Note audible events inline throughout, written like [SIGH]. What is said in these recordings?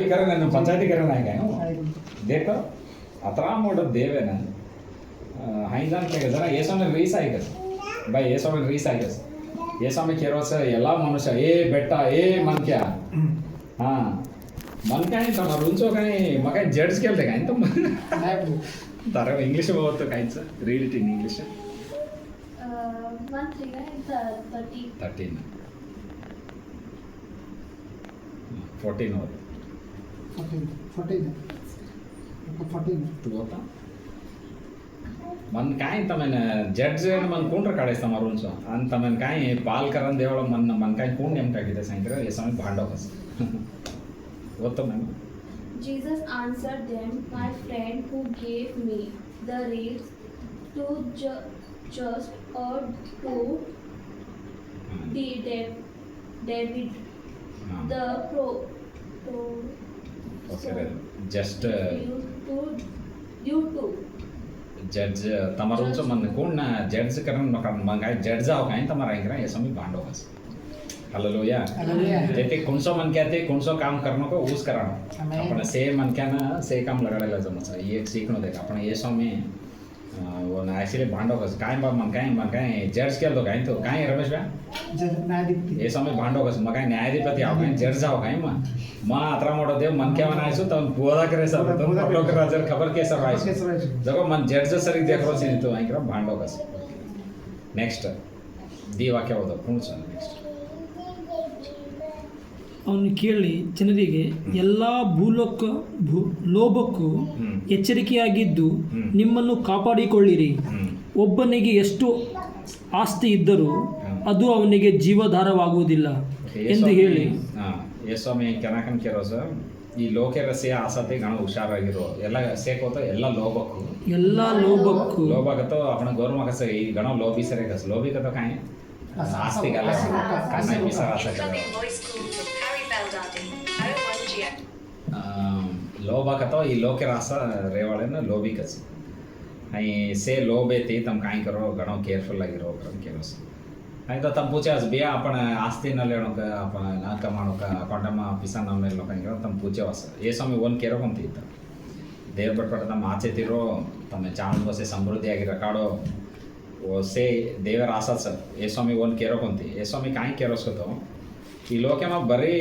ನಾನು ಪಂಚಾಯತಿಕರಣ ದೇಖ ಅತರಾ ಮಾಡೋದು ದೇವೇನ ಹೈಂದಾನ ಏಸಾಮಿ ರೀಸ್ ಆಗ್ಯದ ಬೈ ಏಸಾಮಿ ರೀಸ್ ಆಗ್ಯದ ಏಸಾಮಿ ಕೇರೋಸ ಎಲ್ಲ ಮನುಷ್ಯ ಏ ಬೆಟ್ಟ ಏ ಮನ್ಕ್ಯ. ಹಾ. ಮನ್ಕಾಯಿ ತಮ್ಮ ರುಂಚೋ ಕಾಯಿ ಮಗ ಜಡ್ಸ್ ಕೇಳ್ದೆ ಕಾಯಿ ತಮ್ಮ ತರ ಇಂಗ್ಲೀಷ್ ಹೋಗುತ್ತೆ ಕಾಯಿ sir. Read it in English thirteen fourteen ಅವರು 14 14 14 మన కాయ తమైన జడ్జ్ మన కుండ్ర కాడేస్తాం ఆ రూల్స్ అంత మన కాయ పాల్కరని దేవుడు మన మన కాయ కుండ్ ఏమిటాకిదే సాయంత్రం ఏ సమయం భాండవస్ గొప్ప మేము Jesus answered them, My friend who gave me the reeds to ju just or to the de David, the pro, pro okay just YouTube જજ તમારો છો મને કોણ જજ કરન મકન મંગાય જજ આવ કાઈ તમારા આંગરા એ સમી ભાંડો બસ हालेलुया जैसे कोणसो मन क्या थे कोणसो काम करनो को यूज़ करानो अपन से मन क्या ना से काम लगाडेला जमो छ ये सीखनो देख अपन ये सो में वो ना ऐसे भांडो कस काय बा मन काय मन काय जज केल तो काय तो काय रमेश भाई ಸಮಯ ಬಾಂಡ್ ಹೋಗ ಮಗ ನ್ಯಾಯಾಧಿಪತಿ ಯಾವ ಜಡ್ಜ್ ಅವ ಕೈ ಮಾ ಹತ್ರ ಮಾಡೋದೆ ಮನ್ ಕೇವನ ಆಯ್ತು ತಮ್ ಬೋಧಕರ ಹೆಸರು ಖಬರ್ ಕೇಸರ್ ಆಯ್ತು ಜಗ ಮನ್ ಜಡ್ಜ್ ಸರಿ ದೇಖರೋಸಿತ್ತು ಹಾಕಿರ ಬಾಂಡ್ ಹೋಗ ನೆಕ್ಸ್ಟ್ ದಿ ವಾಕ್ಯ ಹೋದ ಪೂರ್ಣ ನೆಕ್ಸ್ಟ್ ಅವನು ಕೇಳಿ ಜನರಿಗೆ ಎಲ್ಲಾ ಭೂಲೋಕ ಭೂ ಲೋಭಕ್ಕೂ ಎಚ್ಚರಿಕೆಯಾಗಿದ್ದು ನಿಮ್ಮನ್ನು ಕಾಪಾಡಿಕೊಳ್ಳಿರಿ. ಒಬ್ಬನಿಗೆ ಎಷ್ಟು ಆಸ್ತಿ ಇದ್ದರೂ ಅದು ಅವನಿಗೆ ಜೀವಧಾರವಾಗುವುದಿಲ್ಲ ಎಂದು ಹೇಳಿ. ಸ್ವಾಮಿ ಕೆನಕನ್ ಕೇರೋ ಸರ್ ಈ ಲೋಕೆ ರಸೆಯ ಆಸಕ್ತಿ ಗಣ ಹುಷಾರಾಗಿರೋ ಎಲ್ಲ ಸೇಕೋತ ಎಲ್ಲ ಲೋಭಕ್ಕೂ. ಎಲ್ಲ ಲೋಭಕ್ಕೂ. ಲೋಭಗತೋ ಅವನ ಗೌರವ ಕಸ ಈ ಗಣ ಲೋಭಿ ಸರಿ ಕಸ ಲೋಭಿ ಕತ ಕಾಯಿ ಆಸ್ತಿ ಕನ್ನ ಬಿಸರ ಲೋಭಕತೋ ಈ ಲೋಕ ರಾಸ ರೇವಾಳೆನ ಲೋಭಿ ಕಸ ಐ ಸೇ ಲೋಭೆ ತಿ ತಮ್ಮ ಕಾಯಿ ಕರೋ ಗಣೋ ಕೇರ್ಫುಲ್ ಆಗಿರೋ ಕೇಳೋಸ್ ಆಯ್ತಾ ಪೂಜೆ ಅಸ್ಬಿಯ ಅಪ್ಪನ ಆಸ್ತಿನಲ್ಲಿ ಹೇಳೋಕೆ ಅಪ್ಪಣ ನಾಕ ಮಾಡೋಕೆ, ಕೊಂಡಮ್ಮ ಪಿಸಣ್ಣ ಮೇಲೆ ಹಂಗೆ ತಮ್ಮ ಪೂಜೆ ವಾಸ ಏ ಸ್ವಾಮಿ, ಒಂದು ಕೇರೋಕೆ ಅಂತ ಇತ್ತು ದೇವ್ರ ಪಟ್ಪಟ್ಟ ನಮ್ಮ ಆಚೆ ತಿರೋ ತಮ್ಮ ಚಾನಲ್ ಬಸ್ಸೆ ಸಮೃದ್ಧಿಯಾಗಿ ರೆಕಾರ್ಡು ಒಸೆ ದೇವರ ಆಸಾ ಸರ್ ಏ ಸ್ವಾಮಿ, ಒಂದು ಕೇರೋಕೊಂತಿ ಏ ಸ್ವಾಮಿ, ಕಾಯಿ ಕೇರೋಸ್ಕೊತು ಈ ಲೋಕೆಮ ಬರೀ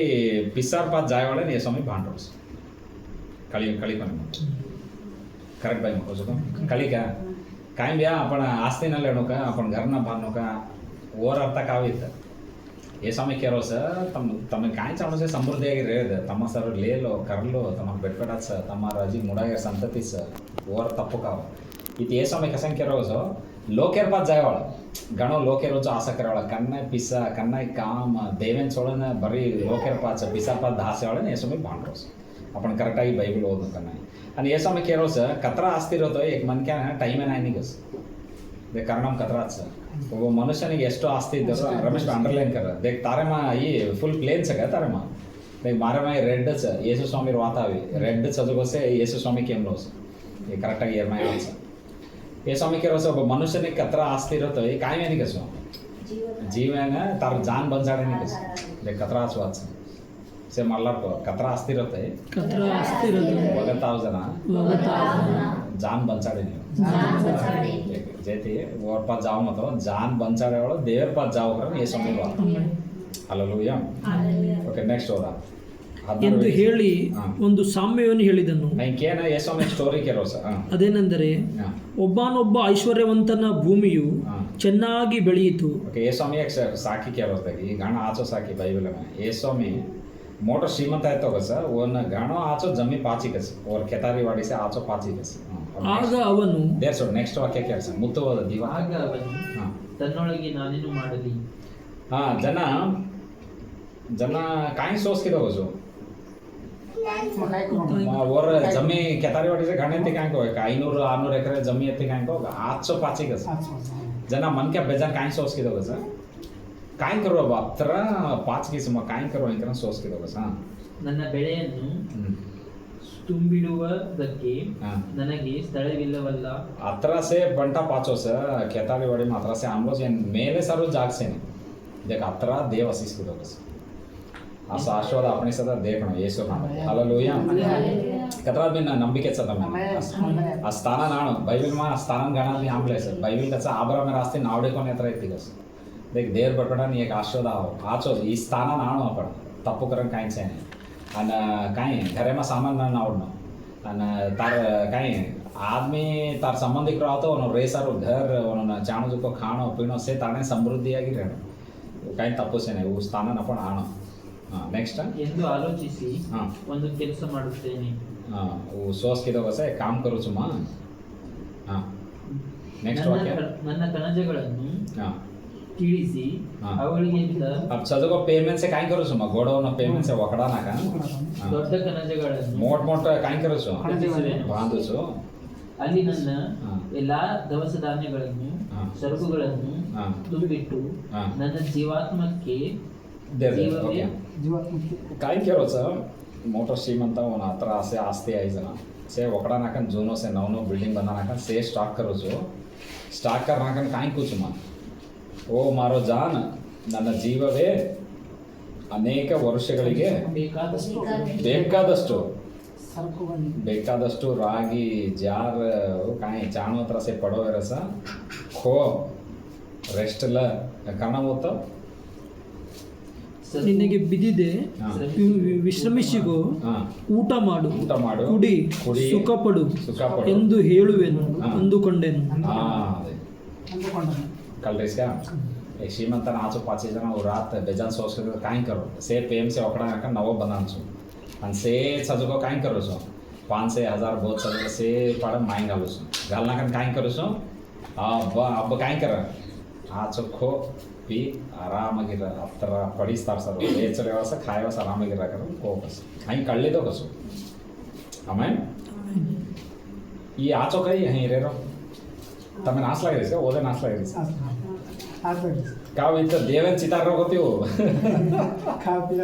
ಪಿಸ್ಸಾರ್ ಪಾತ್ ಜಾಯೊಳೆ ಏ ಸ್ವಾಮಿ ಬಾಂಡೋಡ್ಸ್ ಕಳಿ, ಕಳಿಕೊನೆ ಕರೆಕ್ಟ್ ಬಾಯ್ ಮಕ್ಕಳು ಕಳಿಗ ಕಾಯಿ ಬ್ಯಾ ಅಪ್ಪಣ ಆಸ್ತಿನಲ್ಲಿ ಹೇಳೋಕೆ ಅಪ್ಪಣ ಗರ್ನ ಬಾನ್ನೋಕ ಓರ್ ಅರ್ಥ ಕಾವಿತ್ತ ಏ ಸಮಯ ಕೇರೋ ಸರ್, ತಮ್ಮ ತಮ್ಮ ಕಾಯಿಚ ಸೇ ಸಮೃದ್ಧಿಯಾಗಿ ರೇದ ತಮ್ಮ ಸರ್ ಲೇಲೋ, ಕರ್ಲು, ತಮ್ಮ ಬೆಟ್ಬೆಟ್ಟ ಸರ್, ತಮ್ಮ ರಜಿ ಮುಡಾಗ ಸಂತತಿ ಸರ್, ಓರ್ ತಪ್ಪು ಕಾವ ಇತ್ತು ಏ ಸಮಯ ಕಸ ಕೇರೋ ಸೊ ಲೋಕೇರ್ ಪಾತ್ ಜಾಯವಾಳ ಗಣ ಲೋಕೇರ್ ಹೊಚ್ಚು ಆಸಕ್ತರ ಕನ್ನ ಪಿಸ ಕನ್ನ ಕಾಮ, ದೇವೇನ್ ಸೋಳನ ಬರೀ ಲೋಕೇರ್ ಪಾತ್ ಪಿಸ ಪಾತ್ ದಾಸ ಅವಳನ್ನ ಏ ಸಮಯ ಬಾಂಡ್ರೋಸ್ ಅಪ್ಪನ ಕರೆಕ್ಟಾಗಿ ಬೈಬಿಳ್ ಓದ್ ಕನ್ನ ಅಂದ್ರೆ ಏ ಸಮಯ ಕೇರೋ ಸರ್, ಕತ್ರ ಆಸ್ತಿ ಇರೋದು ಮನ್ಕೆ ಟೈಮ್ ಏನಾಯ್ನಿಗ ಸರ್? ಕನ್ನಡಂ ಕತರಾಜ್ ಸರ್ ಒಬ್ಬ ಮನುಷ್ಯನಿಗೆ ಎಷ್ಟು ಆಸ್ತಿ ಇದ್ದವರು ರಮೇಶ್ ಅಂಡರ್ಲೈನ್ ಕರ ದೇಕ್ ತಾರಮ್ಮ ಈ ಫುಲ್ ಪ್ಲೇನ್ ಸಗ ತಾರಮ್ಮ ದೇಕ್ ಮಾರಮಾಯಿ ರೆಡ್ ಚ ಯೇಸು ಸ್ವಾಮಿ ವಾತಾವಿ ರೆಡ್ ಚದುಗೋಸೆ ಯೇಸು ಸ್ವಾಮಿ ಕೇಮ್ರೋಸ್ ಈ ಕರೆಕ್ಟಾಗಿ ಏರ್ಮಾಯ ಆನ್ಸರ್ ఏ స్వామికి రోజు ఒక మనుషుని కత్ర ఆస్తి ఇరుతుంది కాయమేని కసు జీవన తార జాన్ బంజాడని కసు లే కత్ర ఆస్వాస్ సే మళ్ళర్ కత్ర ఆస్తి ఇరుతుంది కత్ర ఆస్తి ఇరుతుంది ఒక తావజన ఒక తావజన జాన్ బంజాడని ಜೊತೆ ಓರ್ಪ ಜಾವ್ ಮತ್ತು ಜಾನ್ ಬಂಚಾರ ಹೇಳೋ ದೇವರ್ಪ ಜಾವ್ ಕ್ರಮ ಯೇಸು ಅಲ್ಲೂಯ ಓಕೆ ನೆಕ್ಸ್ಟ್ ಹೋದ. ಎಂದು ಹೇಳಿ ಒಂದು ಸಾಮ್ಯವನ್ನು ಹೇಳಿದನು. ಸ್ಟೋರಿ ಅದೇನೆಂದರೆ ಒಬ್ಬನೊಬ್ಬ ಐಶ್ವರ್ಯವಂತನ ಭೂಮಿಯು ಚೆನ್ನಾಗಿ ಬೆಳೆಯಿತು. ಓಕೆ ಯೇಸ್ವಾಮಿ ಸಾಕಿ ಈ ಗಣ ಆಚೋ ಸಾಕಿ ಬೈಬಲ್ ಯೇಸ್ವಾಮಿ ಮೋಟರ್ ಶ್ರೀಮಂತ ಆಯ್ತವ ಸರ್. ಒನ್ ಗಾಣೋ ಆಚೋ ಜಮ್ಮಿ ಪಾಚಿ ಕಸಿ. ಅವ್ರ ವಾಡಿಸ ವಾಡಿಸಿ ಆಚೋ ಪಾಚಿ ಕಸಿ. ಆಗ ಅವನು ದೇರ್ಸ್ ನೆಕ್ಸ್ಟ್ ವಾಕ್ಯ ಕೇಳಿಸ ಮುತ್ತವಾದ ತನ್ನೊಳಗೆ ಮಾಡಲಿ? ಹಾಂ ಜನ ಜನ ಕಾಯಿ ಸೋಸ್ಕಿದವಸು ಅವರ ಜಮ್ಮಿ ಕೆತಾರಿ ವಾಡಿಸಿ ಗಣ್ಯಂತಿ ಕಾಯ್ಕೋಬೇಕ ಐನೂರು ಆರ್ನೂರು ಎಕರೆ ಜಮ್ಮಿ ಎತ್ತಿ ಕಾಯ್ಕೋಬೇಕ ಆಚೋ ಪಾಚಿ ಕಸಿ. ಜನ ಮನ್ಕೆ ಬೇಜಾರ್ ಕಾಯಿ ಸೋಸ್ಕಿದವ ಸರ್. ಕಾಯಿ ಕರುವ ಹತ್ರ ಪಾಚಿಗೆ ಸುಮ್ಮ ಕಾಯಿ ಕರುವ ಇಂಕನ ಸೋಸ್ಕಿದವ ಸಾ ನನ್ನ ಬೆಳೆಯನ್ನು ತುಂಬಿಡುವುದಕ್ಕೆ ನನಗೆ ಸ್ಥಳವಿಲ್ಲವಲ್ಲ ಹತ್ರಸೆ ಬಂಟ ಪಾಚೋ ಸರ್ ಕೆತಾಳಿ ಒಡಿ ಮಾತ್ರಸೆ ಆಂಬೋಸ್ ಏನ್ ಮೇಲೆ ಸರ್ ಜಾಗ್ಸೇನೆ ಇದಕ್ಕೆ ಹತ್ರ ದೇವ ಸಿಸ್ಕಿದವ ಸರ್ ಆ ಶಾಶ್ವತ ಅಪ್ಪಣೆ ಸದ ದೇವಣ ಯೇಸು ಹಲಲೂಯ ಕತರ ಬಿನ್ನ ನಂಬಿಕೆ ಸದ ಆ ಸ್ಥಾನ ನಾನು ಬೈಬಲ್ ಮಾ ಸ್ಥಾನ ಗಣಲ್ಲಿ ಆಂಬ್ಲೆ ಸರ್ ಬೈಬಲ್ ಕಸ ಆಬರ ಮೇ ರಾಸ್ತೆ ನಾವಡೆ ಕೊನೆ ಹತ್ರ ಇತ್ತಿಲ್ಲ ಸರ್ देख देवर बटोड़ा नहीं एक आशो दाव आचो स्थान नाणो आपण तप्पु करण काहीच आहे नाही आणि काय घरेमा सामान ना आवडणं आणि तार काय आदमी तार संबंधिक रहतो उन रेसर घर उन चाणो जो खाणो पीणो से ताने समृद्धि आगे रहणो काही ತಪ್ಪಸೇ नाही ಊ ಸ್ಥಾನನ पण ಆಣೋ ನೆಕ್ಸ್ಟ್ ಎಂದು ಆಲೋಚಿಸಿ ಒಂದು ಕೆಲಸ ಮಾಡುತ್ತೇನೆ ಓ ಸೋಸ್ ಕಿದೋ ಹೊಸ ಕಾಮ್ ಕರು ಸುಮ್ಮ ನೆಕ್ಸ್ಟ್ ವಾಕ್ಯ ನನ್ನ ಕಣಜಗಳನ್ನು టీడీసీ ಅವಳಿಗೆ ಇಂತ ಅಪ್ಪ ಚದಕ ಪೇಮೆಂಟ್ಸ್ ಕಾಯಿ ಕರಸು ಮಾ ಗೋಡವನ ಪೇಮೆಂಟ್ಸ್ ಒಕಡ ನಾಕ ದೊಡ್ಡ ಕನಜಗಳನ್ನು ಮೋಟ್ ಮೋಟ ಕಾಯಿ ಕರಸು ಬಾಂಧಸು ಅಲ್ಲಿ ನನ್ನ ಎಲ್ಲಾ ದವಸ ಧಾನ್ಯಗಳನ್ನು ಸರಕುಗಳನ್ನು ತುಂಬಿಟ್ಟು ನನ್ನ ಜೀವಾತ್ಮಕ್ಕೆ ಕಾಯಿ ಕೇಳೋಸ ಮೋಟೋ ಶ್ರೀಮಂತ ಅವನ ಹತ್ರ ಆಸೆ ಆಸ್ತಿ ಐಸನ ಸೇ ಒಕಡ ನಾಕನ್ ಜೂನೋ ಸೇ ನವನೋ ಬಿಲ್ಡಿಂಗ್ ಬಂದ ನಾಕನ್ ಸೇ ಸ್ಟಾಕ್ ಕರೋಸು ಸ್ಟಾಕ್ ಕರ್ನಾಕನ್ ಕಾಯಿ ಕೂಸು ಮಾ ಓ ಮಾರೋ ಜಾನ್ ನನ್ನ ಜೀವವೇ ಅನೇಕ ವರ್ಷಗಳಿಗೆ ಬೇಕಾದಷ್ಟು ಬೇಕಾದಷ್ಟು ಬೇಕಾದಷ್ಟು ರಾಗಿ ಜಾರ್ ಕಾಯಿ ಚಾಣು ಹತ್ರ ಸೆ ಪಡೋ ರಸ. ಖೋ ರೆಸ್ಟ್ ಲ ಓದ್ತಾವ ಸರ್- ನಿನಗೆ ಬಿದ್ದಿದೆ. ವಿಶ್ರಮಿಸಿಗೋ. ಊಟ ಮಾಡು. ಊಟ ಮಾಡು. ಕುಡಿ. ಕುಡಿ. ಸುಖಪಡು. ಸುಖಪಡು. ಎಂದು ಹೇಳುವೆನು. ಹಾ. ಅಂದುಕೊಂಡೆನು. ಹಾಂ ಅದೇ. ಅಂದುಕೊಂಡನು. कल रेस का एक श्रीमंत नाचो पाचशे जण रात बेजान सोच कर काय करो से प्रेम से ओकडा नाका नवो बनावचो आणि से सजगो काय करू छो पाच से हजार बहुत सजगो से पाड माय घालू छो घाल नाका काय करू छो अब अब काय कर ಆಚೆ ಖೋ ಪಿ ಆರಾಮಾಗಿರ ಹತ್ರ ಪಡಿಸ್ತಾರೆ ಸರ್ ನೇಚರ್ ವ್ಯವಸ ಖಾಯ ವ್ಯವಸ ಆರಾಮಾಗಿರಾಕ ಹೋಗಸ್ ಹಂಗೆ ಕಳ್ಳಿದೋ ಕಸು ಆಮೇಲೆ ಈ ಆಚೋ ಕೈ ಹಂಗೆ ಇರೇರೋ તમે નાશ લાગી છે ઓલે નાશ લાગી છે ಆಗ್ತದೆ કાવ ઇતર દેવન ચિતાર રો ગત્યો ಕಾಫಿ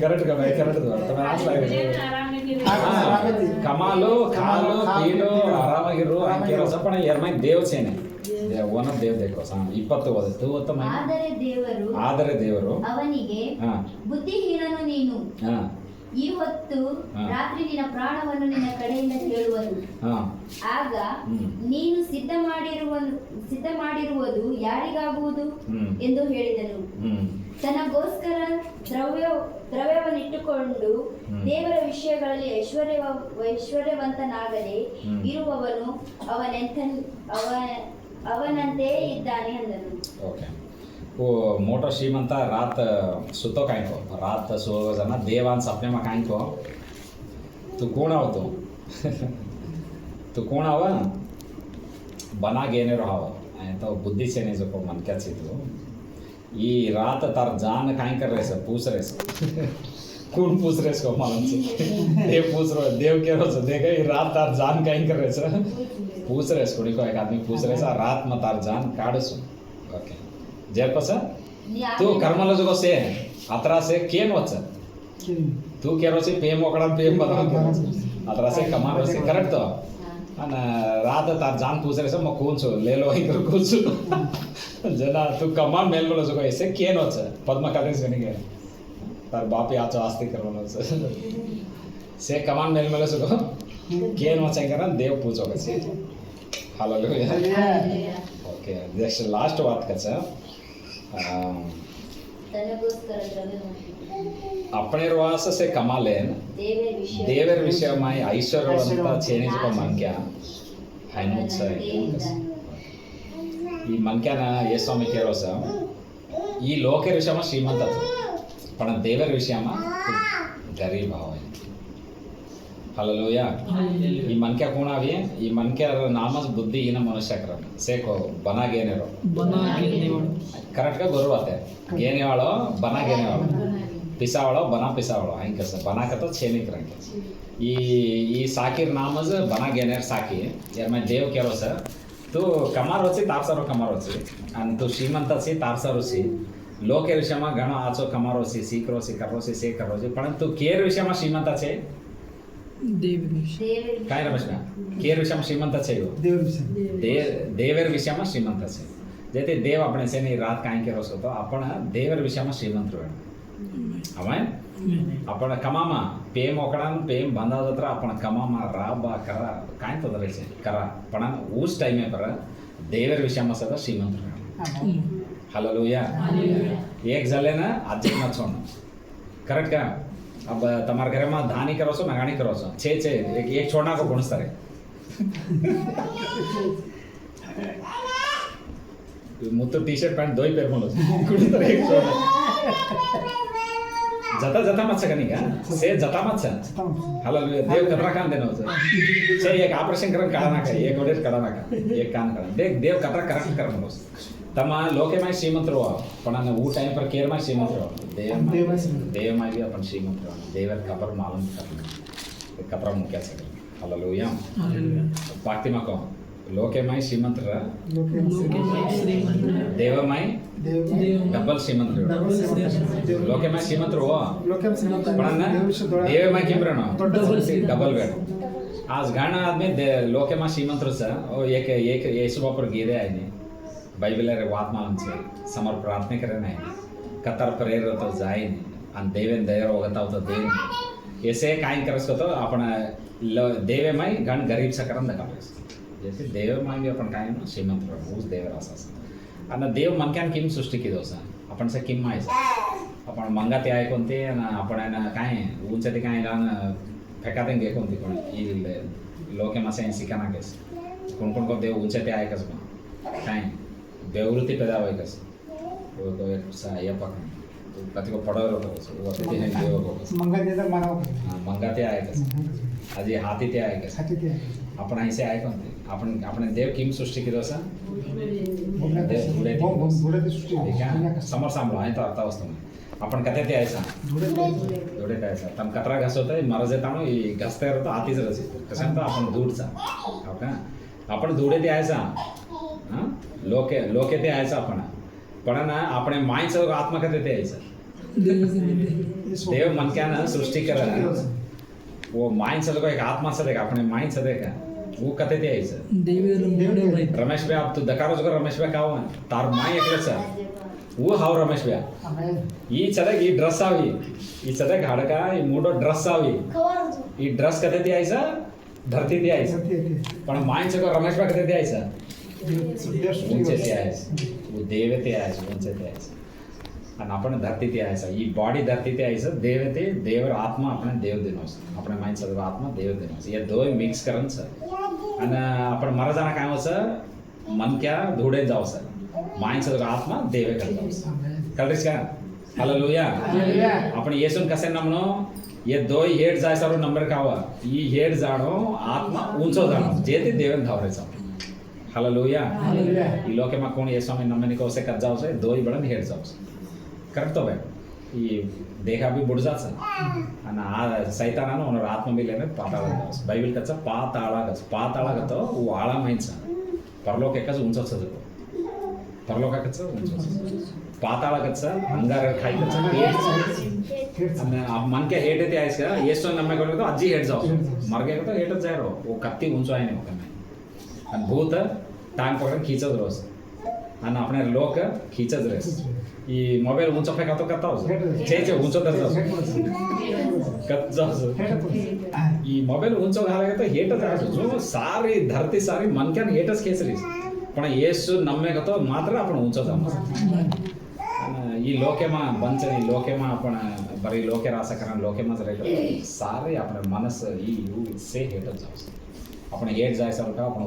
ಕರೆಕ್ಟ್ ಗ ભાઈ ಕರೆಕ್ಟ್ તમે નાશ લાગી છે ಆರಾಮೈತಿ. ಕಮಾಲು ಖಾಲು ಪೀಲು ಆರಾಮಾಗಿರು ಅಂಕಿರೋ ಸಪಣ ಎರ್ಮೈ ದೇವ್ ಸೇನೆ ಒನ ದೇವ್ ದೇಖೋ ಸಾ ಇಪ್ಪತ್ತು ಓದಿತ್ತು ಒತ್ತ ಮೈ ಆದರೆ ದೇವರು ಆದರೆ ದೇವರು ಅವನಿಗೆ ಹಾ ಬುದ್ಧಿಹೀನನು ನೀನು ಹಾ ಈ ಹೊತ್ತು ರಾತ್ರಿ ನಿನ್ನ ಪ್ರಾಣವನ್ನು ನಿನ್ನ ಕಡೆಯಿಂದ ಕೇಳುವುದು ಆಗ ನೀನು ಸಿದ್ಧ ಮಾಡಿರುವ ಸಿದ್ಧ ಮಾಡಿರುವುದು ಯಾರಿಗಾಗುವುದು? ಎಂದು ಹೇಳಿದನು. ತನಗೋಸ್ಕರ ದ್ರವ್ಯ ದ್ರವ್ಯವನ್ನಿಟ್ಟುಕೊಂಡು ದೇವರ ವಿಷಯಗಳಲ್ಲಿ ಐಶ್ವರ್ಯ ಐಶ್ವರ್ಯವಂತನಾಗದೆ ಇರುವವನು ಅವನೆಂತ ಅವ ಅವನಂತೆ ಇದ್ದಾನೆ ಅಂದನು. ओके वो मोठा श्रीमंत रात सुतो काय को रात सो जण देवान सपनेमा काय को तू कोण आहो तू [LAUGHS] तू कोण हवा बना गेने राहाव आणि तो बुद्धीचे नाही जो मनक्याच तू ಈ ರಾತ ತಾರ ಜಾನ್ ಕಾಯ್ ಕರ್ ರೇಸ ಪೂಸ್ ರೇಸ कोण पूछ रेस को मालूम से देव पूछ रहे देव कह रहे देखा ये रात तार जान काई कर रहे सर [LAUGHS] पूछ रहे कोणी को एक आदमी पूछ रहे रात में तार जान काढ सु ओके ಜೇರ್ಪಸ ತೂ ಕರ್ಮಲಜಗ ಸೇನ್ ಅತ್ರಾಸೆ ಕೇನ್ ವಚ್ಚ ತೂ ಕೇರೋಸಿ ಪೇಮ್ ಒಕಡಂ ಪೇಮ್ ಬದಂ ಅತ್ರಾಸೆ ಕಮಾರಸೆ ಕರೆಕ್ಟ್ ಅನ ರಾತ ತಾರ್ ಜಾನ್ ತೂಸರೆ ಸಮ ಕೂನ್ಸು ಲೇಲೋ ಹಿಂಗ್ರ ಕೂನ್ಸು ಜನ ತೂ ಕಮಾನ್ ಮೇಲ್ಮಲಜಗ ಎಸೆ ಕೇನ್ ವಚ್ಚ ಪದ್ಮ ಕದೆಸ್ ಗನಿಗೆ ತಾರ್ ಬಾಪಿ ಆಚ ಆಸ್ತಿ ಕರ್ಮಲ से कमान मेल मेले सुनो केन वचन करन देव पूजो कसे हालेलुया ओके नेक्स्ट लास्ट बात कसा Um, అప్పుడే రువాససే కమాలేన్. దేవర్ విషయమై ఐశ్వర్యవంతా చేనేజిక మంక్యా హైమూత్ సరే ఈ మంక్యాన ఏ స్వామి కేరోసా. ఈ లోక విషయమా శ్రీమంత పడం దేవర్ విషయమా? గరీభావం ಹಲಲೂಯ ಈ ಮನ್ಕೆ ಗುಣ ಈ ಮನ್ಕೆ ನಾಮಸ್ ಬುದ್ಧಿ ಈನ ಮನುಷ್ಯಕರ ಸೇಕೋ ಬನಾಗೇನೇರೋ ಕರೆಕ್ಟ್ಗ ಬರುವತ್ತೆ ಗೇನೇವಾಳೋ ಬನಾಗೇನೇವಾಳು. ಪಿಸಾವಳೋ ಬನ ಪಿಸಾವಳೋ. ಹೆಂಗೆ ಕೆಲಸ. ಬನಾಕತ್ತ ಚೇನಿಕ್ರ ಈ ಈ ಸಾಕಿರ್ ನಾಮಜ್ ಬನಾಗೇನೇರ್ ಸಾಕಿ. ಯಾರ ಮೈ ದೇವ್ ಕೇಳೋ ಸರ್ ತೂ ಕಮಾರ್ ಹೊಸಿ ತಾರ್ಸಾರೋ ಕಮಾರ್ ಹೊಚ್ಚಿ ಅಂತ ಶ್ರೀಮಂತಸಿ ತಾರ್ಸಾರುಸಿ લોકે વિષયમાં ઘણો આછો કમારો છે શીકરો છે કરો ಕರೋಸಿ સે કરો છે પરંતુ કેર વિષયમાં શ્રીમંતા ಕಾಯರ ಪ್ರಶ್ನ ಕೇರ್ ವಿಷಮ ಶ್ರೀಮಂತ ಸೇವು ದೇವೇರ್ ವಿಷಯಮ ಶ್ರೀಮಂತ ಸೇವು જેતે દેવ આપણે છે ને રાત કાંઈ કેરો છો તો આપણ દેવર વિષયમાં શ્રીમંત રહેણ હવે આપણ કમામાં પેમ ઓકડાનું પેમ બાંધા જતરા આપણ કમામાં રાબા કરા કાંઈ તો દરે છે કરા પણ ઉસ ટાઈમે પર દેવર વિષયમાં સદા શ્રીમંત રહેણ હાલેલુયા એક જલે ને આજે ન છોણ કરેક્ટ કરા ಅಬ್ಬ ತಮ್ಮ ಗರಮ ಧಾನಿ ಕರೋಸು ನಗಾಣಿ ಕರೋಸು ಛೇ ಛೇ ಏಕ್ ಚೋಣಾಕ ಕೊಣಿಸ್ತಾರೆ ಮುತ್ತು ಟೀ ಶರ್ಟ್ ಪ್ಯಾಂಟ್ ದೋಯ್ ಪೇರ್ಕೊಂಡು ಕುಡಿತಾರೆ ಜತ ಜತ ಮಚ್ಚ ಕನೀಗ ಸೇ ಜತ ಮಚ್ಚ ಅಲ್ಲ ದೇವ್ ಕದರಾ ಕಾನ್ ದೇನೋ ಸೇ ಏಕ್ ಆಪರೇಷನ್ ಕರನ್ ಕಡನಾಕ ಏಕ್ ಒಡೇಟ್ ಕಡನಾಕ ಏಕ್ ಕಾನ್ ಕಡನ್ ದೇವ್ ಕದರಾ ಕರನ್ ಕರನ್ ತಮ್ಮ ಲೋಕೆಮಾಯಿ ಶ್ರೀಮಂತರು. ಪಣ ಊ ಟೈಮ್ ಪರ್ ಕೇರ್ಮಾಯಿ ಶ್ರೀಮಂತರು? ದೇವಮಾಯಿ ದೇವಮಾಯಿ ಅಪ್ಪನ ಶ್ರೀಮಂತರು. ದೇವರ ಕಬರ್ ಮಾಲಮ್ ಕಪರ ಮುಖ್ಯ ಸಿಗಲಿ ಅಲ್ಲೂಯ ಭಕ್ತಿ ಮಕ್ಕಂ. ಲೋಕೆಮಾಯಿ ಶ್ರೀಮಂತರ. ದೇವಮಾಯಿ ಡಬ್ಬಲ್ ಶ್ರೀಮಂತರು. ಲೋಕೆಮಾಯಿ ಶ್ರೀಮಂತರು. ದೇವಮಾಯಿ ಕಿಂಬ್ರಣ ಡಬಲ್ ಬೇಡ आज ಗಾಣ आदमी लोके मा ಸರ್ एक एक येसू बापर गेले आहे බයිබලරේ වාත්මාංශේ සමර ප්‍රාර්ථනා කරන්නේ කතර ප්‍රේරතව ජයින් අන් දේවෙන් දයර වගතවත දේන් එසේ කායින් කරස්කතෝ අපන දේවමයි ගන් ગરીબ સકરન દકાવેસ जैसे देवमय भी अपन कायम श्रीमंत प्रभु देवरासास अन देव मनक्यान किम सृष्टि की दोसा अपन से किम मायस अपन मंगा ते आय कोणते आपण काय उंच ते काय रान फेकाते गे कोणते कोण लोके मासे शिकाना केस कोण कोण कोण देव उंच ते कस काय ప్రవృత్తి పెదావైకస్ ఒక అయ్యప్పకం ప్రతి ఒక్క పొడవలు ఒకటి मंगाते आएगा आज ये हाथी ते आएगा अपन ऐसे आएगा अपन अपने देव किम सृष्टि की दोसा समर सांभळो हांवें तो अर्थ वस्तू आपण कथे ते आयसा धुडे ते आयसा ताम कतरा घासवता मरज येता न्हू ही घासता हातीच रस कसं आपण धूडचा आपण धुडे ते आयसा ಲೋಕೆ ಲೋಕತೆ ಆಯ್ಸ ಪಣ ಪಣನ આપણે માઇન્ડ સર્વ આત્મકથે તે આયસર દેવ મન ક્યાં સૃષ્ટિ કરે वो माइंड सर को एक आत्मा से देखा अपने माइंड से देखा वो कथे ते आयसर रमेश भाई आप तो दकारो जो रमेश भाई काव? तार माय एकले सर. वो हाव रमेश भाई ಈ ಸದಗ ಈ ಡ್ರೆಸ್ ಆವಿ ಈ ಸದಗ ಹಡಕ ಈ ಮೂಡೋ ಡ್ರೆಸ್ ಆವಿ ಈ ಡ್ರೆಸ್ ಕತೆ ते आयसर धरती ते आयसर पण माइंड सर रमेश भाई कथे ते आयसर ઊંચે આયસ દેવતે આયસ ઊંચેથી આયસ અને આપણને ધરતીથી આવ્યા છે એ બોડી ધરતીથી આવી છે દેવતે દેવર આત્મા આપણે દેવ દેનો છે આપણે માઇન્ડ સાથે આત્મા દેવ દેનો છે એ દોય મિક્સ કરન છે અને આપણે મારા જાણા કામ છે મન ક્યાં ધૂળે જ આવશે માઇન્ડ સાથે આત્મા દેવે કરતા આવશે કલરીશ કા హల్లెలూయా అప్పుడు యేసుని కసే నమ్మను ఏ దోయ్ హేడ్ జాసారు నంబర్ కావ ఈ హేడ్ జాడో ఆత్మ ఉంచో జాడో చేతి దేవుని కావరేసాం हालेलुया ई लोके मां कोण यीशु में नमन को से कर जाओ से दो ही बड़न हेड जाओ ಕರೆಕ್ಟ್ ಅವೆ ಈ ದೇಹ ಬಿ ಬುಡ್ಜಾಸ ಆ ಸೈತಾನನು ಅವನ ಆತ್ಮ ಮೇಲೇನೆ ಪಾತಾಳ ಬೈಬಿಲ್ ಕಚ್ಚ ಪಾತಾಳಾಗ ಪಾತಾಳಾಗತ್ತೋ ಅವು ಆಳ ಮೈನ್ಸ ಪರಲೋಕ ಕಚ್ಚ ಉಂಚೋಸದು ಪರಲೋಕ ಕಚ್ಚ ಉಂಚೋಸದು ಪಾತಾಳ ಕಚ್ಚ ಹಂಗಾರ ಕಾಯಿ ಕಚ್ಚ ಮನ್ಕೆ ಹೇಟೈತೆ ಆಯ್ಸ್ಕ ಎಷ್ಟು ನಮಗೆ ಅಜ್ಜಿ ಹೇಡ್ಸಾವ್ ಮರ್ಗೆ ಹೇಟದ್ ಜಾಯರೋ ಕತ್ತಿ ಉಂಚೋ ಆಯ್ನೆ ಒಕ್ಕನೆ आणि भूत टांग खीचत रस आणि आपण लोक खीचत रस ಈ ಮೊಬೈಲ್ ಹುಂಚಪ್ಪ ಕತ್ತ ಕತ್ತಾವ್ ಚೇಚೆ ಹುಂಚೋ ತರ್ತಾವ್ ಕತ್ತಾವ್ ಈ ಮೊಬೈಲ್ ಹುಂಚೋ ಹಾಲಾಗತ್ತ ಹೇಟ ತರಾಸು ಸಾರಿ ಧರ್ತಿ ಸಾರಿ ಮನ್ಕ್ಯಾನ ಹೇಟಸ್ ಕೇಸರಿ ಪಣ ಏಸು ನಮ್ಮೆ ಕತ್ತೋ ಮಾತ್ರ ಅಪಣ ಹುಂಚೋ ತಮ್ಮ ಈ ಲೋಕೆಮ ಬಂಚನ ಈ ಲೋಕೆಮ ಅಪಣ ಬರೀ ಲೋಕೆ ರಾಸಕರಣ ಲೋಕೆಮ ಸರೇಟ ಸಾರಿ ಅಪಣ ಮನಸ್ಸು ಈ ಸೇ ಹೇಟ ಜಾಸ್ ಅಪಣ ಹೇಟ್ ಜಾಯ್ಸ್ ಅಲ್ಕ ಅಪಣ